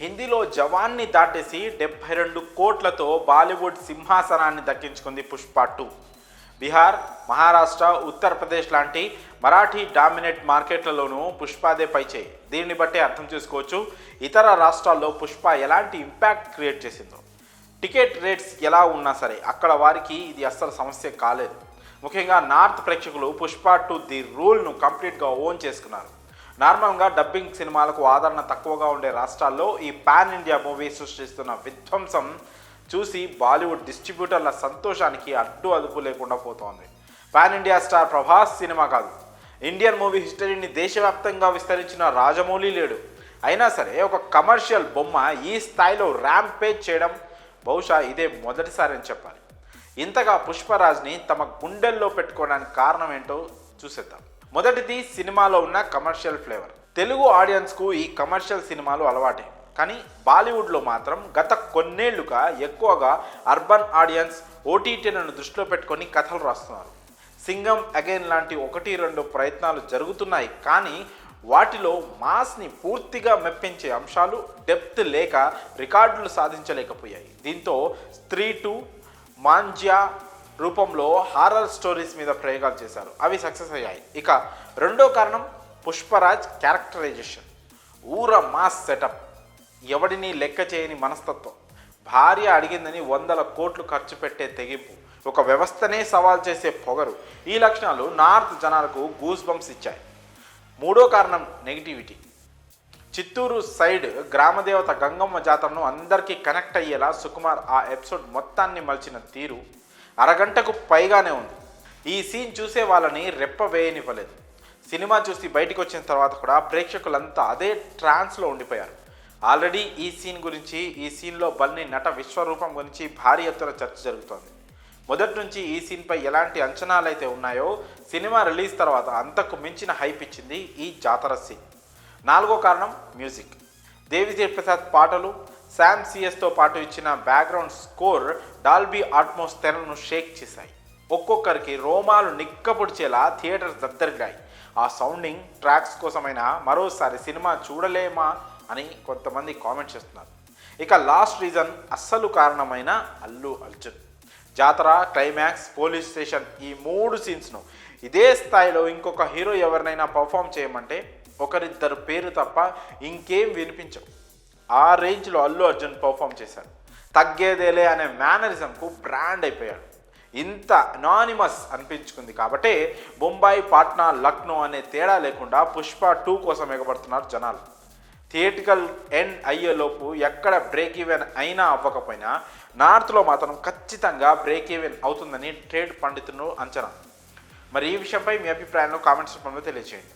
హిందీలో జవాన్ని దాటేసి డెబ్బై రెండు కోట్లతో బాలీవుడ్ సింహాసనాన్ని దక్కించుకుంది పుష్ప టూ. బీహార్ మహారాష్ట్ర ఉత్తరప్రదేశ్ లాంటి మరాఠీ డామినేట్ మార్కెట్లలోనూ పుష్పాదే పైచేయి దీన్ని బట్టి అర్థం చేసుకోవచ్చు ఇతర రాష్ట్రాల్లో పుష్ప ఎలాంటి ఇంపాక్ట్ క్రియేట్ చేసిందో. టికెట్ రేట్స్ ఎలా ఉన్నా సరే అక్కడ వారికి ఇది అస్సలు సమస్య కాలేదు. ముఖ్యంగా నార్త్ ప్రేక్షకులు పుష్ప టు ది రూల్ను కంప్లీట్గా ఓన్ చేసుకున్నారు. నార్మల్గా డబ్బింగ్ సినిమాలకు ఆదరణ తక్కువగా ఉండే రాష్ట్రాల్లో ఈ పాన్ ఇండియా మూవీ సృష్టిస్తున్న విధ్వంసం చూసి బాలీవుడ్ డిస్ట్రిబ్యూటర్ల సంతోషానికి అడ్డు అదుపు లేకుండా పోతోంది. Pan India star Prabhas cinema కాదు. ఇండియన్ మూవీ హిస్టరీని దేశవ్యాప్తంగా విస్తరించిన రాజమౌళి లేడు. అయినా సరే ఒక కమర్షియల్ బొమ్మ ఈ స్థాయిలో ర్యాంప్ పేజ్ చేయడం బహుశా ఇదే మొదటిసారి అని చెప్పాలి. ఇంతగా పుష్పరాజ్ని తమ గుండెల్లో పెట్టుకోవడానికి కారణం ఏంటో చూసేద్దాం. మొదటిది సినిమాలో ఉన్న కమర్షియల్ ఫ్లేవర్. తెలుగు ఆడియన్స్కు ఈ కమర్షియల్ సినిమాలు అలవాటే. కానీ బాలీవుడ్లో మాత్రం గత కొన్నేళ్ళుగా ఎక్కువగా అర్బన్ ఆడియన్స్ ఓటీటీలను దృష్టిలో పెట్టుకొని కథలు రాస్తున్నారు. సింగం అగైన్ లాంటి ఒకటి రెండు ప్రయత్నాలు జరుగుతున్నాయి. కానీ వాటిలో మాస్ని పూర్తిగా మెప్పించే అంశాలు డెప్త్ లేక రికార్డులు సాధించలేకపోయాయి. దీంతో స్త్రీ టూ మాంజ్యా రూపంలో హారర్ స్టోరీస్ మీద ప్రయోగాలు చేశారు. అవి సక్సెస్ అయ్యాయి. ఇక రెండో కారణం పుష్పరాజ్ క్యారెక్టరైజేషన్ ఊర మాస్ సెటప్ ఎవడిని లెక్క చేయని మనస్తత్వం. భార్య అడిగిందని వందల కోట్లు ఖర్చు పెట్టే తెగింపు. ఒక వ్యవస్థనే సవాల్ చేసే పొగరు. ఈ లక్షణాలు నార్త్ జనాలకు గూస్ బంప్స్ ఇచ్చాయి. మూడో కారణం నెగిటివిటీ చిత్తూరు సైడ్ గ్రామదేవత గంగమ్మ జాతరను అందరికీ కనెక్ట్ అయ్యేలా సుకుమార్ ఆ ఎపిసోడ్ మొత్తాన్ని మలిచిన తీరు. అరగంటకు పైగానే ఉంది. ఈ సీన్ చూసే వాళ్ళని రెప్ప వేయనివ్వలేదు. సినిమా చూసి బయటకు వచ్చిన తర్వాత కూడా ప్రేక్షకులంతా అదే ట్రాన్స్లో ఉండిపోయారు. ఆల్రెడీ ఈ సీన్ గురించి ఈ సీన్లో బల్ని నట విశ్వరూపం గురించి భారీ ఎత్తున చర్చ జరుగుతోంది. మొదటి నుంచి ఈ సీన్పై ఎలాంటి అంచనాలు అయితే ఉన్నాయో సినిమా రిలీజ్ తర్వాత అంతకు మించిన హైప్ ఇచ్చింది ఈ జాతర సీన్. నాలుగో కారణం మ్యూజిక్. దేవిశ్రీ ప్రసాద్ పాటలు శామ్ సిఎస్తో పాటు ఇచ్చిన బ్యాక్గ్రౌండ్ స్కోర్ డాల్బీ ఆట్మోస్ తెరను షేక్ చేశాయి. ఒక్కొక్కరికి రోమాలు నిక్కపుడిచేలా థియేటర్స్ దద్దరిగాయి ఆ సౌండింగ్ ట్రాక్స్ కోసమైనా మరోసారి సినిమా చూడలేమా అని కొంతమంది కామెంట్ చేస్తున్నారు. ఇక లాస్ట్ రీజన్ అస్సలు కారణమైన అల్లు అర్జున్. జాతర క్లైమాక్స్ పోలీస్ స్టేషన్ ఈ మూడు సీన్స్ను ఇదే స్థాయిలో ఇంకొక హీరో ఎవరినైనా పర్ఫామ్ చేయమంటే ఒకరిద్దరు పేరు తప్ప ఇంకేం వినిపించవు. ఆ రేంజ్లో అల్లు అర్జున్ పర్ఫామ్ చేశాడు. తగ్గేదేలే అనే మేనరిజంకు బ్రాండ్ అయిపోయాడు. ఇంత అనానిమస్ అనిపించుకుంది కాబట్టి బొంబాయి పాట్నా లక్నో అనే తేడా లేకుండా పుష్ప టూ కోసం ఎగబడుతున్నారు జనాలు. థియేటికల్ ఎండ్ అయ్యేలోపు ఎక్కడ బ్రేక్ ఈవెన్ అయినా అవ్వకపోయినా నార్త్లో మాత్రం ఖచ్చితంగా బ్రేక్ ఈవెన్ అవుతుందని ట్రేడ్ పండితులు అంచనా. మరి ఈ విషయంపై మీ అభిప్రాయాలను కామెంట్స్ రూపంలో తెలియజేయండి